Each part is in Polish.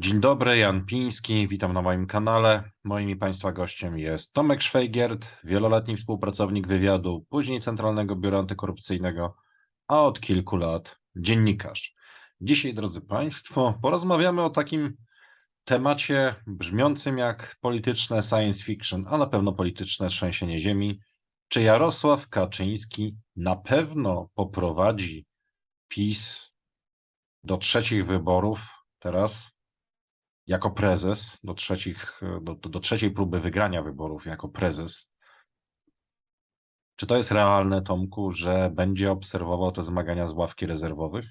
Dzień dobry, Jan Piński, witam na moim kanale. Moim i Państwa gościem jest Tomek Szwajgiert, wieloletni współpracownik wywiadu, później Centralnego Biura Antykorupcyjnego, a od kilku lat dziennikarz. Dzisiaj, drodzy Państwo, porozmawiamy o takim temacie brzmiącym jak polityczne science fiction, a na pewno polityczne trzęsienie ziemi. Czy Jarosław Kaczyński na pewno poprowadzi PiS do trzecich wyborów teraz jako prezes, do, trzecich, do, do, trzeciej próby wygrania wyborów jako prezes? Czy to jest realne, Tomku, że będzie obserwował te zmagania z ławki rezerwowych?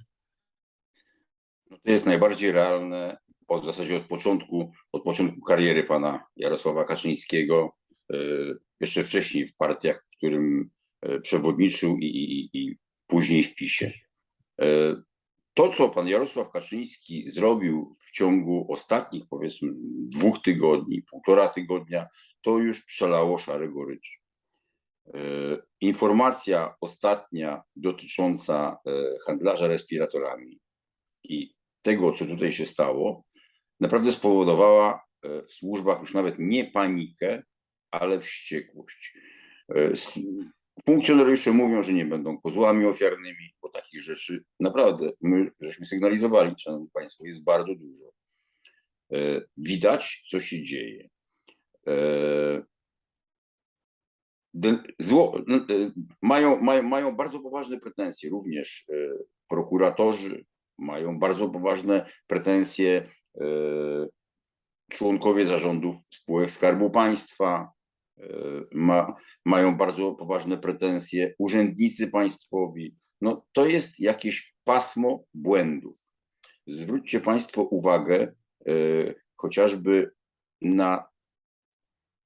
No to jest najbardziej realne od w zasadzie od początku, od początku kariery pana Jarosława Kaczyńskiego, e, jeszcze wcześniej w partiach, w którym e, przewodniczył i, i, i później w PiSie. To, co pan Jarosław Kaczyński zrobił w ciągu ostatnich, powiedzmy, dwóch tygodni, półtora tygodnia, to już przelało szary gorycz. E, Informacja ostatnia dotycząca e, handlarza respiratorami i tego, co tutaj się stało, naprawdę spowodowała e, w służbach już nawet nie panikę, ale wściekłość. Funkcjonariusze mówią, że nie będą kozłami ofiarnymi, bo takich rzeczy naprawdę my żeśmy sygnalizowali, szanowni państwo, jest bardzo dużo. E, Widać, co się dzieje. E, Zło, e, mają, mają, mają bardzo poważne pretensje również prokuratorzy, mają bardzo poważne pretensje członkowie zarządów spółek Skarbu Państwa, ma, mają bardzo poważne pretensje urzędnicy państwowi. No, to jest jakieś pasmo błędów. Zwróćcie Państwo uwagę e, chociażby na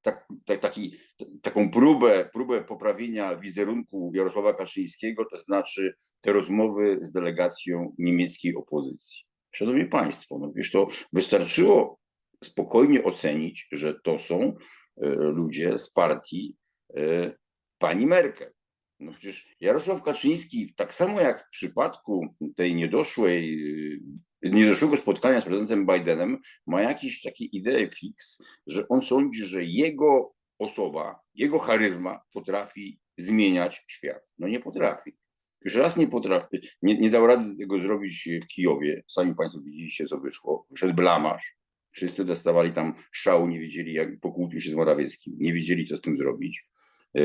tak, tak, taki, taką próbę, próbę poprawienia wizerunku Jarosława Kaczyńskiego, to znaczy te rozmowy z delegacją niemieckiej opozycji. Szanowni Państwo, no wiesz, to wystarczyło spokojnie ocenić, że to są e, ludzie z partii e, pani Merkel. No przecież Jarosław Kaczyński, tak samo jak w przypadku tej niedoszłej, e, niedoszłego spotkania z prezydentem Bidenem, ma jakiś taki ideę fix, że on sądzi, że jego osoba, jego charyzma potrafi zmieniać świat. No nie potrafi. Już raz nie potrafi, nie, nie dał rady tego zrobić w Kijowie. Sami Państwo widzieliście, co wyszło. Wyszedł blamasz. Wszyscy dostawali tam szału, nie wiedzieli, jak pokłócił się z Morawieckim. Nie wiedzieli, co z tym zrobić. E,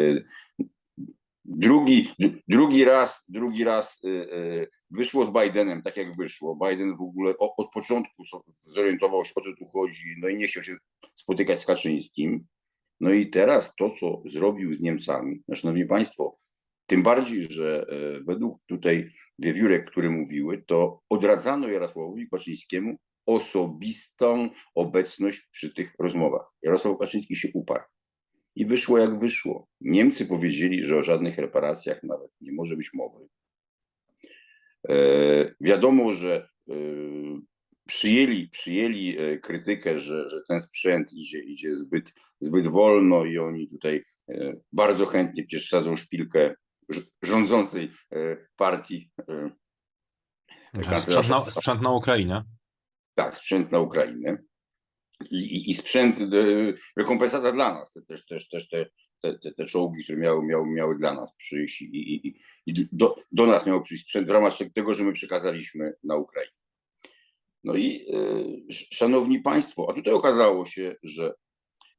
Drugi, drugi raz, drugi raz e, e, wyszło z Bidenem tak, jak wyszło. Biden w ogóle od początku zorientował się, o co tu chodzi, no i nie chciał się spotykać z Kaczyńskim. No i teraz to, co zrobił z Niemcami, no, szanowni państwo, tym bardziej, że według tutaj wiewiórek, które mówiły, to odradzano Jarosławowi Kaczyńskiemu osobistą obecność przy tych rozmowach. Jarosław Kaczyński się uparł. I wyszło jak wyszło. Niemcy powiedzieli, że o żadnych reparacjach nawet nie może być mowy. E, wiadomo, że e, przyjęli, przyjęli e, krytykę, że, że ten sprzęt idzie, idzie zbyt, zbyt wolno i oni tutaj e, bardzo chętnie przecież sadzą szpilkę rz- rządzącej e, partii. e, Sprzęt na, sprzęt na Ukrainę. Tak, sprzęt na Ukrainę. I, i, i sprzęt, e, rekompensata dla nas, te, też, też, też te, te, te, czołgi, które miały, miały, miały dla nas przyjść i, i, i- do, do nas miał przyjść sprzęt w ramach tego, że my przekazaliśmy na Ukrainę. No i sz- szanowni państwo, a tutaj okazało się, że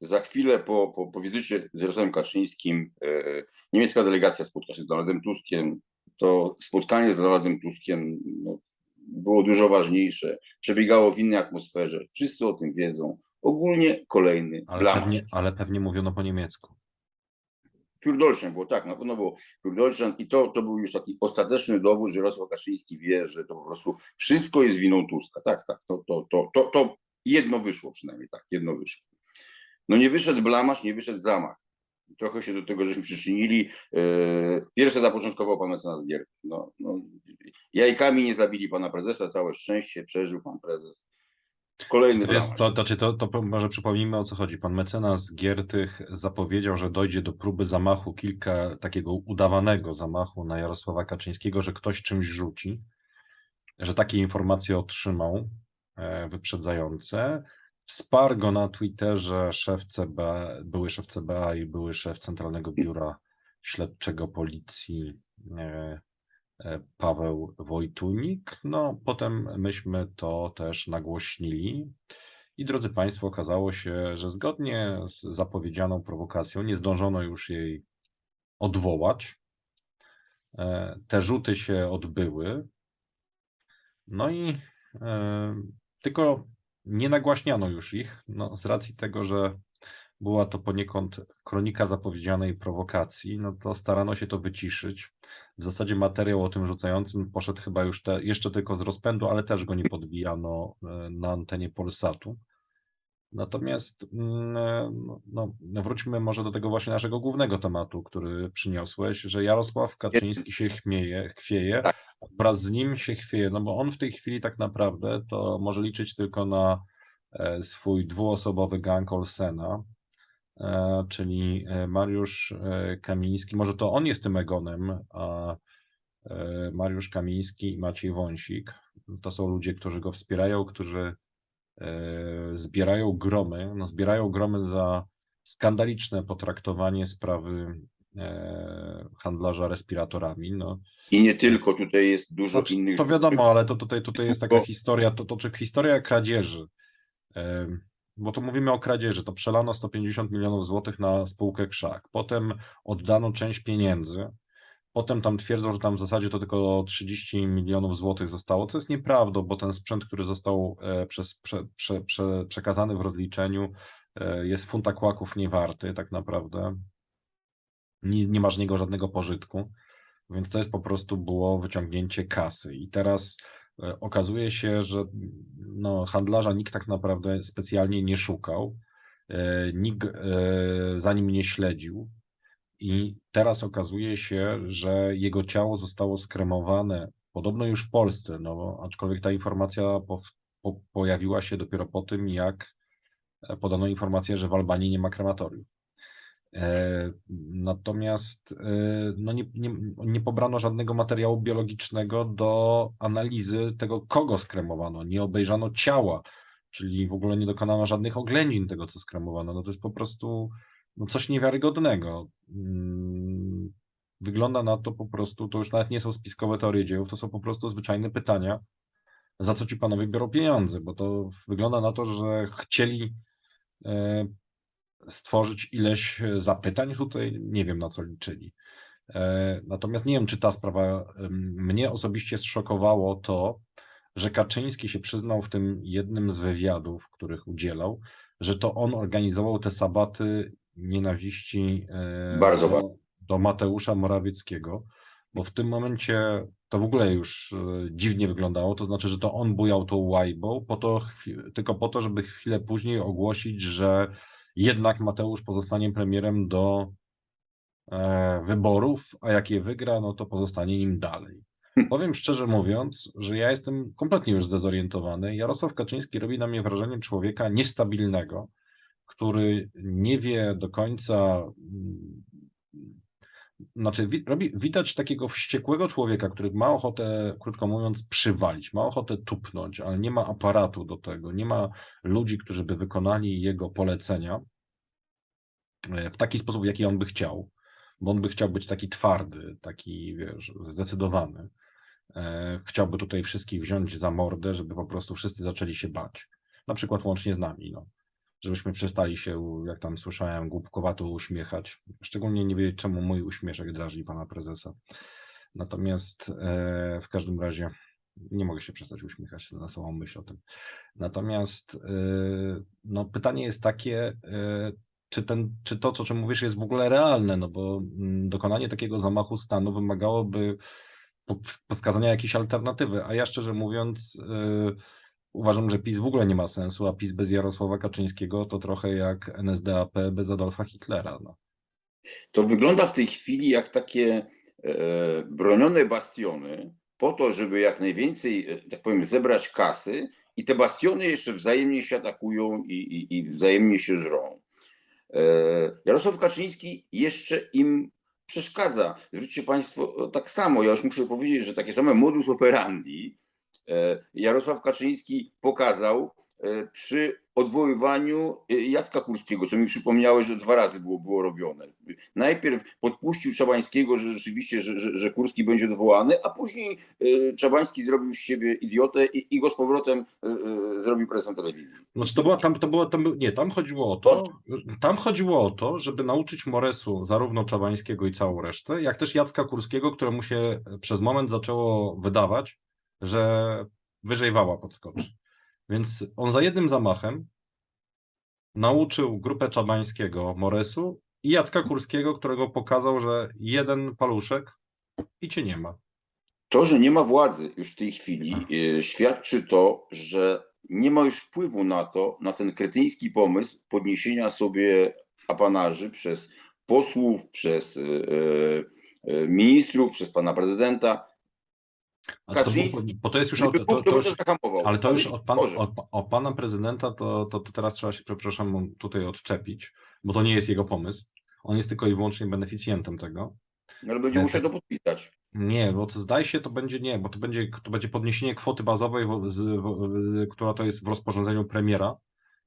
za chwilę po, po, po wizycie z Jarosławem Kaczyńskim e, niemiecka delegacja spotka się z Donaldem Tuskiem. To spotkanie z Donaldem Tuskiem no, było dużo ważniejsze, przebiegało w innej atmosferze. Wszyscy o tym wiedzą. Ogólnie kolejny Ale pewnie, ale pewnie mówiono po niemiecku. Für Deutschland było tak, na pewno było Für Deutschland i to, to był już taki ostateczny dowód, że Jarosław Kaczyński wie, że to po prostu wszystko jest winą Tuska. Tak, tak, to, to, to, to, to jedno wyszło przynajmniej, tak, jedno wyszło. No nie wyszedł blamasz, nie wyszedł zamach. Trochę się do tego żeśmy przyczynili. Yy, Pierwsze zapoczątkował pan mecenas Gierek. No, no, jajkami nie zabili pana prezesa, całe szczęście, przeżył pan prezes. Kolejny To, jest, to, to, to, może przypomnijmy o co chodzi. Pan mecenas Giertych zapowiedział, że dojdzie do próby zamachu, kilka takiego udawanego zamachu na Jarosława Kaczyńskiego, że ktoś czymś rzuci, że takie informacje otrzymał. e, wyprzedzające. Wsparł go na Twitterze szef CBA, były szef CBA i były szef Centralnego Biura Śledczego Policji e, Paweł Wojtunik. No, potem myśmy to też nagłośnili. I drodzy Państwo, okazało się, że zgodnie z zapowiedzianą prowokacją nie zdążono już jej odwołać. E, Te rzuty się odbyły. No i e, tylko nie nagłaśniano już ich, no, z racji tego, że była to poniekąd kronika zapowiedzianej prowokacji, no to starano się to wyciszyć. W zasadzie materiał o tym rzucającym poszedł chyba już te, jeszcze tylko z rozpędu, ale też go nie podbijano e, na antenie Polsatu. Natomiast mm, e, no, no, wróćmy może do tego właśnie naszego głównego tematu, który przyniosłeś, że Jarosław Kaczyński się chmieje, chwieje, Tak. wraz z nim się chwieje, no bo on w tej chwili tak naprawdę to może liczyć tylko na e, swój dwuosobowy gang Olsena, czyli e, Mariusz e, Kamiński, może to on jest tym Egonem, a e, Mariusz Kamiński i Maciej Wąsik to są ludzie, którzy go wspierają, którzy e, zbierają gromy, no zbierają gromy za skandaliczne potraktowanie sprawy e, handlarza respiratorami. No, I nie tylko, tutaj jest dużo Znaczy, innych. to wiadomo, ale to tutaj, tutaj jest taka historia, to, to czy historia kradzieży, bo tu mówimy o kradzieży, to przelano 150 milionów złotych na spółkę Krzak, potem oddano część pieniędzy, potem tam twierdzą, że tam w zasadzie to tylko 30 milionów złotych zostało, co jest nieprawdą, bo ten sprzęt, który został e, przez, prze, prze, prze, przekazany w rozliczeniu e, jest funta kłaków niewarty tak naprawdę, nie, nie ma z niego żadnego pożytku. Więc to jest po prostu było wyciągnięcie kasy. I teraz okazuje się, że no, handlarza nikt tak naprawdę specjalnie nie szukał, e, nikt e, za nim nie śledził. I teraz okazuje się, że jego ciało zostało skremowane, podobno już w Polsce, no, aczkolwiek ta informacja po, po, pojawiła się dopiero po tym, jak e, podano informację, że w Albanii nie ma krematorium. E, Natomiast e, no nie, nie, nie pobrano żadnego materiału biologicznego do analizy tego, kogo skremowano. Nie obejrzano ciała, czyli w ogóle nie dokonano żadnych oględzin tego, co skremowano. No to jest po prostu no coś niewiarygodnego. Mm, Wygląda na to po prostu, to już nawet nie są spiskowe teorie dziejów, to są po prostu zwyczajne pytania, za co ci panowie biorą pieniądze, bo to wygląda na to, że chcieli e, stworzyć ileś e, zapytań, tutaj? Nie wiem na co liczyli. E, Natomiast nie wiem, czy ta sprawa mnie osobiście zszokowało to, że Kaczyński się przyznał w tym jednym z wywiadów, których udzielał, że to on organizował te sabaty nienawiści e, Bardzo do, do Mateusza Morawieckiego, bo w tym momencie to w ogóle już dziwnie wyglądało, to znaczy, że to on bujał tą łajbą, po to, tylko po to, żeby chwilę później ogłosić, że jednak Mateusz pozostanie premierem do e, wyborów, a jak je wygra, no to pozostanie nim dalej. Powiem szczerze mówiąc, że ja jestem kompletnie już zdezorientowany. Jarosław Kaczyński robi na mnie wrażenie człowieka niestabilnego, który nie wie do końca. Znaczy, robi, widać takiego wściekłego człowieka, który ma ochotę, krótko mówiąc, przywalić, ma ochotę tupnąć, ale nie ma aparatu do tego, nie ma ludzi, którzy by wykonali jego polecenia e, w taki sposób, jaki on by chciał, bo on by chciał być taki twardy, taki, wiesz, zdecydowany. E, Chciałby tutaj wszystkich wziąć za mordę, żeby po prostu wszyscy zaczęli się bać. Na przykład łącznie z nami, no. Żebyśmy przestali się, jak tam słyszałem, głupkowato uśmiechać. Szczególnie nie wiedzieć, czemu mój uśmieszek drażni pana prezesa. Natomiast e, w każdym razie nie mogę się przestać uśmiechać na samą myśl o tym. Natomiast e, no, pytanie jest takie, e, czy, ten, czy to, o czym mówisz, jest w ogóle realne, no bo mm, dokonanie takiego zamachu stanu wymagałoby po- podskazania jakiejś alternatywy, a ja szczerze mówiąc e, uważam, że PiS w ogóle nie ma sensu, a PiS bez Jarosława Kaczyńskiego to trochę jak NSDAP bez Adolfa Hitlera. No. To wygląda w tej chwili jak takie e, bronione bastiony, po to, żeby jak najwięcej, e, tak powiem, zebrać kasy, i te bastiony jeszcze wzajemnie się atakują i, i, i wzajemnie się żrą. E, Jarosław Kaczyński jeszcze im przeszkadza. Zwróćcie Państwo, tak samo, ja już muszę powiedzieć, że takie same modus operandi e, Jarosław Kaczyński pokazał e, przy odwoływaniu e, Jacka Kurskiego, co mi przypomniałeś, że dwa razy było, było robione. Najpierw podpuścił Czabańskiego, że rzeczywiście, że, że, że Kurski będzie odwołany, a później e, Czabański zrobił z siebie idiotę i, i go z powrotem e, e, zrobił prezesem telewizji. Znaczy to była, tam, to było, tam, nie, tam chodziło o to, tam chodziło o to, żeby nauczyć Moresu zarówno Czabańskiego i całą resztę, jak też Jacka Kurskiego, któremu się przez moment zaczęło wydawać, że wyżej wała podskoczy. Więc on za jednym zamachem nauczył grupę Czabańskiego Moresu i Jacka Kurskiego, którego pokazał, że jeden paluszek i cię nie ma. To, że nie ma władzy już w tej chwili, e, świadczy to, że nie ma już wpływu na to, na ten kretyński pomysł podniesienia sobie apanarzy przez posłów, przez e, e, ministrów, przez pana prezydenta. To, było- bo to jest już, to, to to już. Ale to już od, pan, może. od, od pana prezydenta to, to, to teraz trzeba się, przepraszam, tutaj odczepić, bo to nie jest jego pomysł. On jest tylko i wyłącznie beneficjentem tego. Ale będzie E, musiał tak. to podpisać. Nie, bo to zdaje się, to będzie nie, bo to będzie, to będzie podniesienie kwoty bazowej, wo- z, wo- która to jest w rozporządzeniu premiera.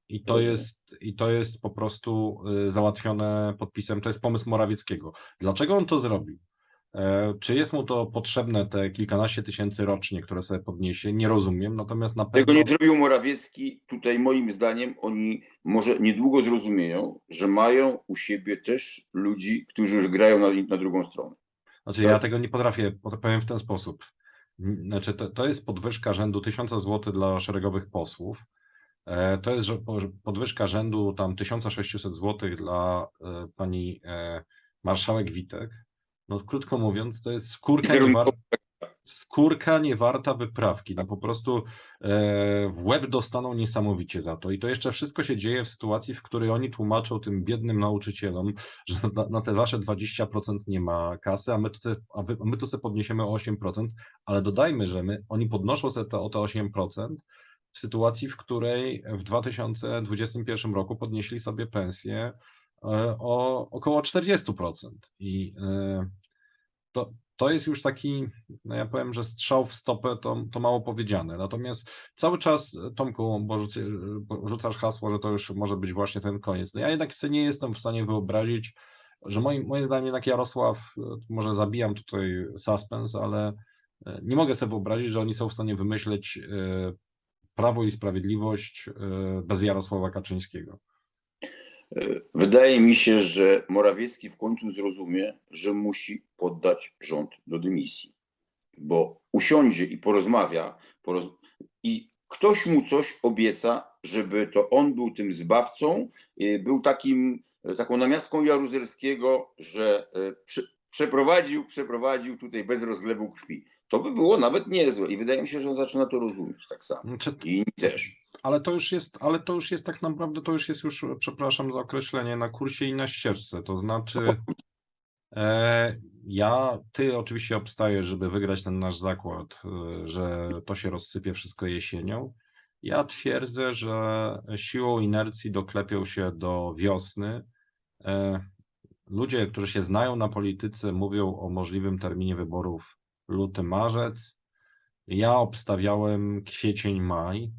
I to jest, i to jest po prostu y, załatwione podpisem. To jest pomysł Morawieckiego. Dlaczego on to zrobił? E, Czy jest mu to potrzebne te kilkanaście tysięcy rocznie, które sobie podniesie? Nie rozumiem. Natomiast na Tego pewno. nie zrobił Morawiecki. Tutaj moim zdaniem oni może niedługo zrozumieją, że mają u siebie też ludzi, którzy już grają na, na drugą stronę. Znaczy, Tak. ja tego nie potrafię, po- powiem w ten sposób. Znaczy, to, to jest podwyżka rzędu 1000 zł dla szeregowych posłów. E, To jest podwyżka rzędu tam 1600 zł dla e, pani marszałek Witek. No krótko mówiąc, to jest skórka, nie Wizerunkowo- war, skórka nie warta wyprawki. No po prostu e, w łeb dostaną niesamowicie za to. I to jeszcze wszystko się dzieje w sytuacji, w której oni tłumaczą tym biednym nauczycielom, że na, na te wasze 20% nie ma kasy, a my to sobie, a wy, a my to sobie podniesiemy o 8%, ale dodajmy, że my, oni podnoszą sobie to o te 8% w sytuacji, w której w 2021 roku podnieśli sobie pensję o około 40%. I e, to, to jest już taki, no ja powiem, że strzał w stopę to, to mało powiedziane. Natomiast cały czas, Tomku, bo rzucasz hasło, że to już może być właśnie ten koniec. No ja jednak sobie nie jestem w stanie wyobrazić, że moim, moim zdaniem jednak Jarosław, e, może zabijam tutaj suspens, ale e, nie mogę sobie wyobrazić, że oni są w stanie wymyśleć e, Prawo i Sprawiedliwość e, bez Jarosława Kaczyńskiego. Wydaje mi się, że Morawiecki w końcu zrozumie, że musi poddać rząd do dymisji, bo usiądzie i porozmawia poroz... i ktoś mu coś obieca, żeby to on był tym zbawcą, y, był takim, taką namiastką Jaruzelskiego, że y, prze- przeprowadził, przeprowadził tutaj bez rozlewu krwi. To by było nawet niezłe i wydaje mi się, że on zaczyna to rozumieć tak samo. Znaczy, I inni też. Ale to już jest, ale to już jest tak naprawdę, to już jest już, przepraszam za określenie, na kursie i na ścieżce. To znaczy, e, ja, ty oczywiście obstajesz, żeby wygrać ten nasz zakład, e, że to się rozsypie wszystko jesienią. Ja twierdzę, że siłą inercji doklepią się do wiosny. E, ludzie, którzy się znają na polityce, mówią o możliwym terminie wyborów luty, marzec. Ja obstawiałem kwiecień, maj.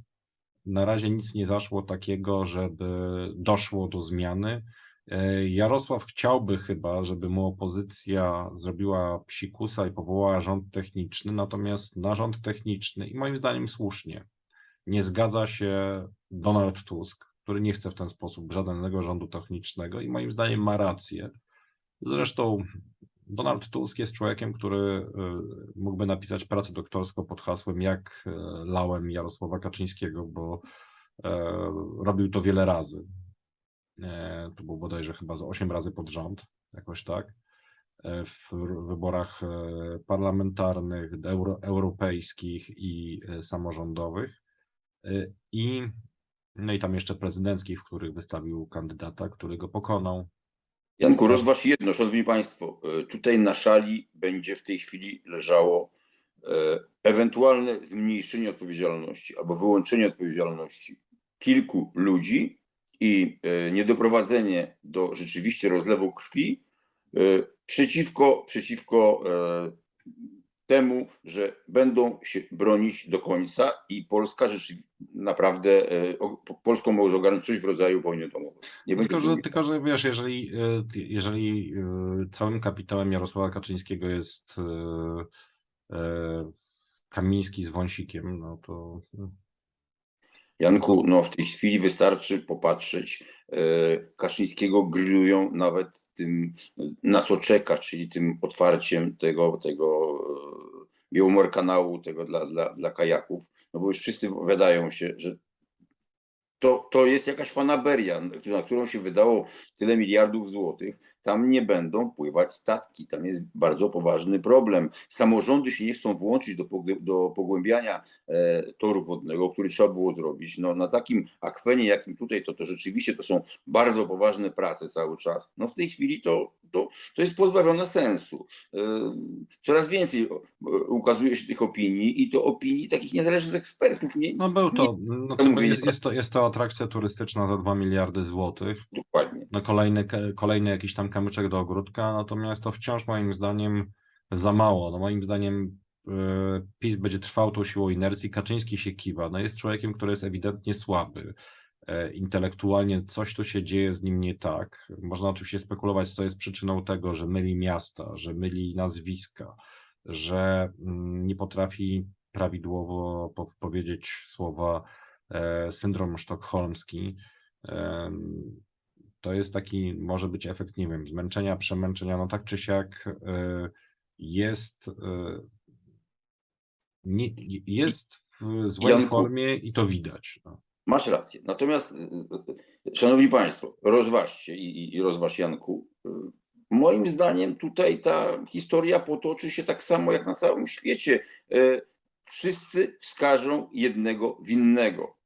Na razie nic nie zaszło takiego, żeby doszło do zmiany. E, Jarosław chciałby chyba, żeby mu opozycja zrobiła psikusa i powołała rząd techniczny, natomiast na rząd techniczny, i moim zdaniem słusznie, nie zgadza się Donald Tusk, który nie chce w ten sposób żadnego rządu technicznego i moim zdaniem ma rację. Zresztą Donald Tusk jest człowiekiem, który y, mógłby napisać pracę doktorską pod hasłem Jak y, lałem Jarosława Kaczyńskiego, bo e, robił to wiele razy. To było bodajże chyba za 8 razy pod rząd, jakoś tak. W wyborach parlamentarnych, euro, europejskich i samorządowych. I, no i tam jeszcze prezydenckich, w których wystawił kandydata, który go pokonał. Janku, rozważ jedno, szanowni państwo. e, Tutaj na szali będzie w tej chwili leżało e, ewentualne zmniejszenie odpowiedzialności albo wyłączenie odpowiedzialności kilku ludzi i e, niedoprowadzenie do rzeczywiście rozlewu krwi przeciwko, przeciwko temu, że będą się bronić do końca i Polska rzeczywiście naprawdę, e, Polską może ogarnąć coś w rodzaju wojny domowej. Nie Tylko że, tylko, że wiesz, jeżeli, ty- jeżeli y, całym kapitałem Jarosława Kaczyńskiego jest Kamiński z Wąsikiem, no to Janku, no w tej chwili wystarczy popatrzeć. e, Kaczyńskiego grillują nawet tym, na co czeka, czyli tym otwarciem tego, tego e, Białomor kanału, tego dla, dla, dla kajaków, no bo już wszyscy wypowiadają się, że to, to jest jakaś fanaberia, na którą się wydało tyle miliardów złotych. Tam nie będą pływać statki. Tam jest bardzo poważny problem. Samorządy się nie chcą włączyć do, do pogłębiania e, toru wodnego, który trzeba było zrobić. No, na takim akwenie, jakim tutaj, to, to rzeczywiście to są bardzo poważne prace cały czas. No w tej chwili to, to, to jest pozbawione sensu. E, coraz więcej ukazuje się tych opinii i to opinii takich niezależnych ekspertów. Nie, no był to, no to mówię, jest, nie- jest, to, jest to atrakcja turystyczna za 2 miliardy złotych. dokładnie. no kolejny, kolejny jakiś tam kamyczek do ogródka, natomiast to wciąż moim zdaniem za mało. No moim zdaniem y, PiS będzie trwał tą siłą inercji, Kaczyński się kiwa. No jest człowiekiem, który jest ewidentnie słaby. E, Intelektualnie coś tu się dzieje z nim nie tak. Można oczywiście spekulować, co jest przyczyną tego, że myli miasta, że myli nazwiska, że mm, nie potrafi prawidłowo po- powiedzieć słowa e, syndrom sztokholmski. To jest taki, może być efekt, nie wiem, zmęczenia, przemęczenia, no tak czy siak y, jest, y, nie, jest w złej Janku. formie i to widać. No. Masz rację. Natomiast, y, Szanowni Państwo, rozważcie i, i- rozważ Janku. Moim zdaniem tutaj ta historia potoczy się tak samo jak na całym świecie. Wszyscy wskażą jednego winnego.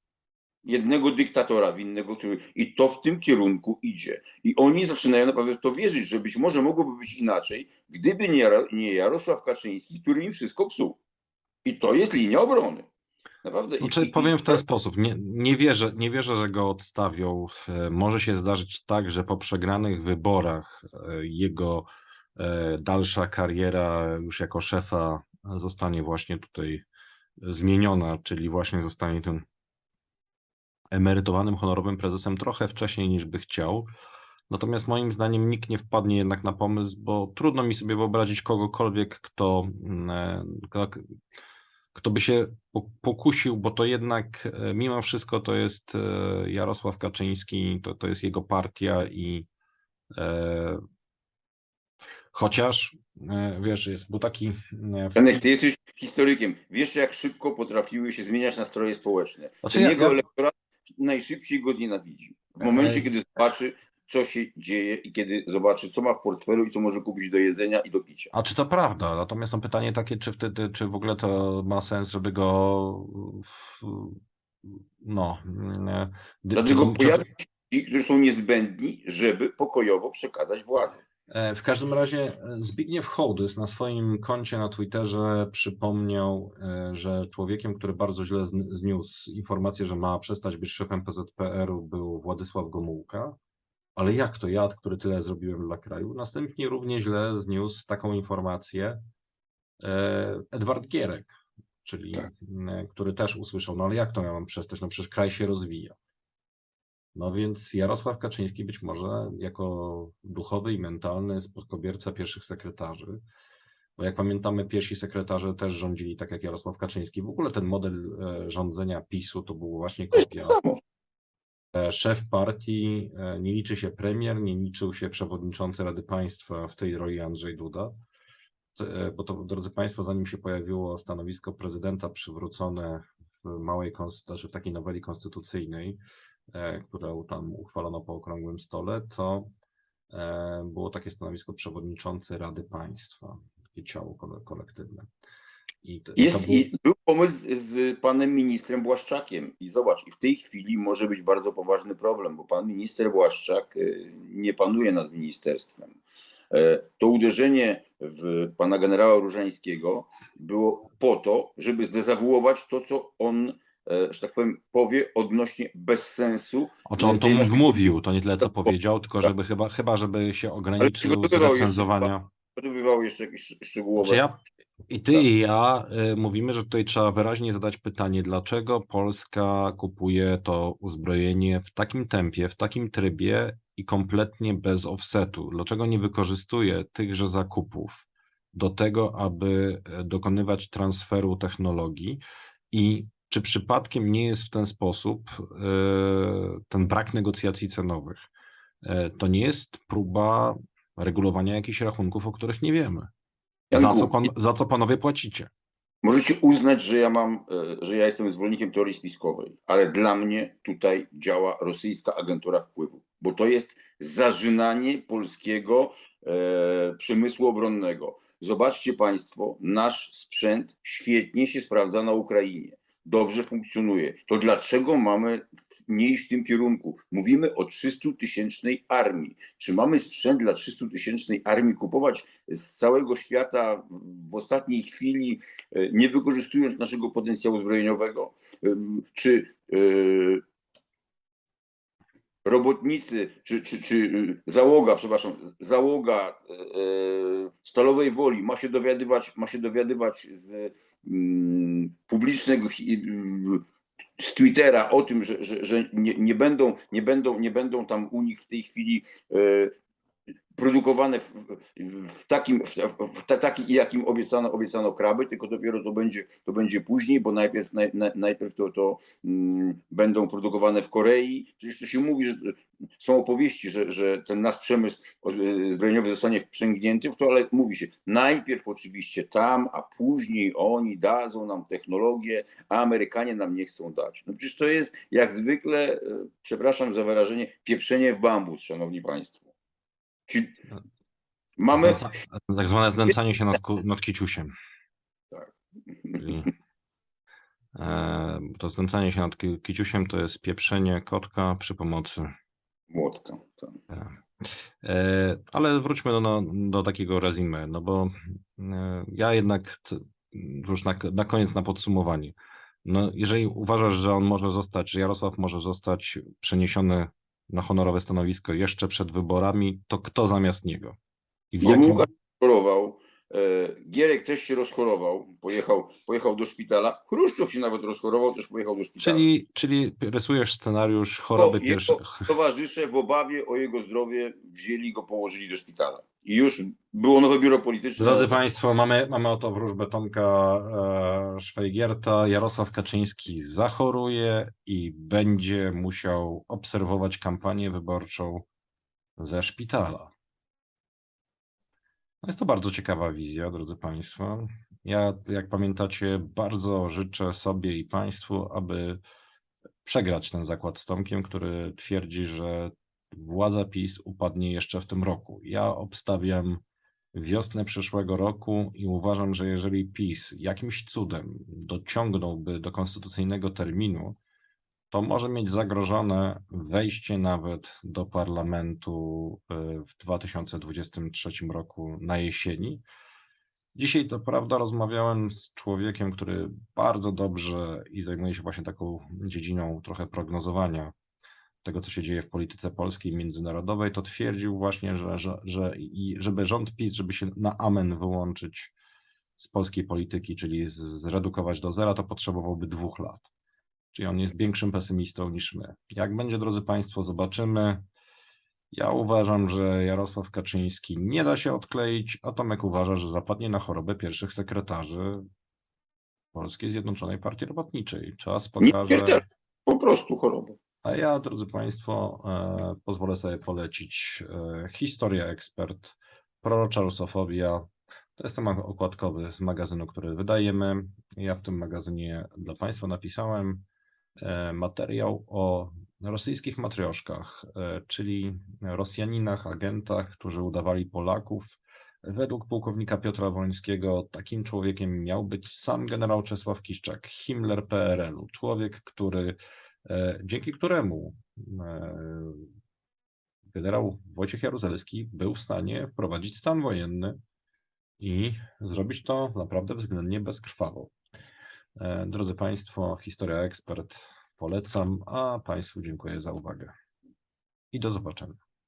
Jednego dyktatora winnego, który i to w tym kierunku idzie. I oni zaczynają naprawdę w to wierzyć, że być może mogłoby być inaczej, gdyby nie, Jaro- nie Jarosław Kaczyński, który im wszystko psuł. I to jest linia obrony. Naprawdę. I- Znaczy, i- i- powiem w ten sposób, nie, nie, wierzę, nie wierzę, że go odstawią. E, Może się zdarzyć tak, że po przegranych wyborach e, jego e, dalsza kariera już jako szefa zostanie właśnie tutaj zmieniona, czyli właśnie zostanie tym emerytowanym honorowym prezesem trochę wcześniej niż by chciał. Natomiast moim zdaniem nikt nie wpadnie jednak na pomysł, bo trudno mi sobie wyobrazić kogokolwiek, kto, mm, e, kto, by się po- pokusił, bo to jednak e, mimo wszystko to jest e, Jarosław Kaczyński, to, to jest jego partia i e, chociaż wiesz, jest, był taki Janek, ty jesteś historykiem. Wiesz, jak szybko potrafiły się zmieniać nastroje społeczne. Znaczy Ten ja- jego elektorat najszybciej go znienawidzi. W momencie, kiedy zobaczy, co się dzieje i kiedy zobaczy, co ma w portfelu i co może kupić do jedzenia i do picia. A czy to prawda? Natomiast mam pytanie takie, czy wtedy, czy w ogóle to ma sens, żeby go no mm, Dlatego pojawią się ci, którzy są niezbędni, żeby pokojowo przekazać władzę. E, W każdym razie e, Zbigniew Hołdys na swoim koncie na Twitterze przypomniał, e, że człowiekiem, który bardzo źle zn- zniósł informację, że ma przestać być szefem PZPR-u był Władysław Gomułka. Ale jak to ja, który tyle zrobiłem dla kraju? Następnie równie źle zniósł taką informację Edward Gierek, czyli Tak. który też usłyszał, no ale jak to ja mam przestać? No przecież kraj się rozwija. No więc Jarosław Kaczyński być może jako duchowy i mentalny spadkobierca pierwszych sekretarzy, bo jak pamiętamy, pierwsi sekretarze też rządzili tak jak Jarosław Kaczyński. W ogóle ten model e, rządzenia PiSu to był właśnie kopia. E, Szef partii, e, nie liczy się premier, nie liczył się przewodniczący Rady Państwa, w tej roli Andrzej Duda. Bo to, drodzy Państwo, zanim się pojawiło stanowisko prezydenta przywrócone w małej, znaczy w takiej noweli konstytucyjnej, którą tam uchwalono po okrągłym stole, to e, było takie stanowisko przewodniczący Rady Państwa, takie ciało kole- kolektywne. I Jest, był- i był pomysł z, panem ministrem Błaszczakiem. I zobacz, i w tej chwili może być bardzo poważny problem, bo pan minister Błaszczak y, nie panuje nad ministerstwem. E, To uderzenie w pana generała Różańskiego było po to, żeby zdezawuować to, co on, e, że tak powiem, powie odnośnie bezsensu. O czym on to tej- mówił, to nie tyle co powiedział, tylko żeby chyba, chyba żeby się ograniczył jeszcze recenzowania. Przygotowywał jeszcze jakieś szcz- szczegółowe Znaczy ja, I ty Tak. i ja y, mówimy, że tutaj trzeba wyraźnie zadać pytanie, dlaczego Polska kupuje to uzbrojenie w takim tempie, w takim trybie i kompletnie bez offsetu? Dlaczego nie wykorzystuje tychże zakupów do tego, aby e, dokonywać transferu technologii? I czy przypadkiem nie jest w ten sposób e, ten brak negocjacji cenowych? e, To nie jest próba regulowania jakichś rachunków, o których nie wiemy. Za co, pan, za co panowie płacicie? Możecie uznać, że ja mam, e, że ja jestem zwolennikiem teorii spiskowej, ale dla mnie tutaj działa rosyjska agentura wpływu, bo to jest zażynanie polskiego e, przemysłu obronnego. Zobaczcie Państwo, nasz sprzęt świetnie się sprawdza na Ukrainie. Dobrze funkcjonuje. To dlaczego mamy nie iść w tym kierunku? Mówimy o 300-tysięcznej armii. Czy mamy sprzęt dla 300-tysięcznej armii kupować z całego świata w ostatniej chwili, e, nie wykorzystując naszego potencjału zbrojeniowego? E, Czy e, robotnicy, czy, czy, czy załoga, przepraszam, załoga Stalowej Woli ma się dowiadywać, ma się dowiadywać z publicznego hi- z Twittera o tym, że, że, że nie, nie, będą, nie, będą, nie będą tam u nich w tej chwili e, produkowane w, w, takim, w, w, w ta- taki, jakim obiecano, obiecano kraby, tylko dopiero to będzie, to będzie później, bo najpierw, naj, naj, najpierw to, to mm, będą produkowane w Korei. Przecież to się mówi, że są opowieści, że, że ten nasz przemysł e, zbrojeniowy zostanie wprzęgnięty w to, ale mówi się najpierw oczywiście tam, a później oni dadzą nam technologię, a Amerykanie nam nie chcą dać. No przecież to jest jak zwykle, e, przepraszam za wyrażenie, pieprzenie w bambus, szanowni państwo. Ci, mamy, Znęca- Tak zwane znęcanie się nad, nad kiciusiem. Tak. Czyli, e, to znęcanie się nad ki- kiciusiem to jest pieprzenie kotka przy pomocy. młotka. Tak. E, ale wróćmy do, no, do takiego resume, no bo e, ja jednak chcę- już na, na koniec na podsumowanie. No, jeżeli uważasz, że on może zostać, że Jarosław może zostać przeniesiony na honorowe stanowisko jeszcze przed wyborami, to kto zamiast niego? I w jakim, rozchorował, e, Gierek też się rozchorował, pojechał, pojechał do szpitala. Chruszczow się nawet rozchorował, też pojechał do szpitala. czyli, czyli rysujesz scenariusz choroby To pierwszej. towarzysze w obawie o jego zdrowie wzięli go, położyli do szpitala. Już było nowe biuro polityczne. Drodzy Państwo, mamy, mamy oto wróżbę Tomka e, Szwajgierta. Jarosław Kaczyński zachoruje i będzie musiał obserwować kampanię wyborczą ze szpitala. No Jest to bardzo ciekawa wizja, drodzy Państwo. Ja, jak pamiętacie, bardzo życzę sobie i Państwu, aby przegrać ten zakład z Tomkiem, który twierdzi, że władza PiS upadnie jeszcze w tym roku. Ja obstawiam wiosnę przyszłego roku i uważam, że jeżeli PiS jakimś cudem dociągnąłby do konstytucyjnego terminu, to może mieć zagrożone wejście nawet do parlamentu y, w 2023 roku na jesieni. Dzisiaj to prawda rozmawiałem z człowiekiem, który bardzo dobrze i zajmuje się właśnie taką dziedziną trochę prognozowania tego, co się dzieje w polityce polskiej i międzynarodowej, to twierdził właśnie, że, że, że i żeby rząd PiS, żeby się na amen wyłączyć z polskiej polityki, czyli zredukować do zera, to potrzebowałby dwóch lat. Czyli on jest większym pesymistą niż my. Jak będzie, drodzy Państwo, zobaczymy. Ja uważam, że Jarosław Kaczyński nie da się odkleić, a Tomek uważa, że zapadnie na chorobę pierwszych sekretarzy Polskiej Zjednoczonej Partii Robotniczej. Czas Nie pokaże. śmiertelna, po prostu choroba. A ja, drodzy Państwo, e, pozwolę sobie polecić e, Historia Ekspert, Prorocza Rusofobia. To jest temat okładkowy z magazynu, który wydajemy. Ja w tym magazynie dla Państwa napisałem e, materiał o rosyjskich matrioszkach, czyli Rosjaninach, agentach, którzy udawali Polaków. Według pułkownika Piotra Wońskiego takim człowiekiem miał być sam generał Czesław Kiszczak, Himmler PRL-u, człowiek, który dzięki któremu e, generał Wojciech Jaruzelski był w stanie wprowadzić stan wojenny i zrobić to naprawdę względnie bezkrwawo. E, Drodzy Państwo, Historia Ekspert polecam, a Państwu dziękuję za uwagę i do zobaczenia.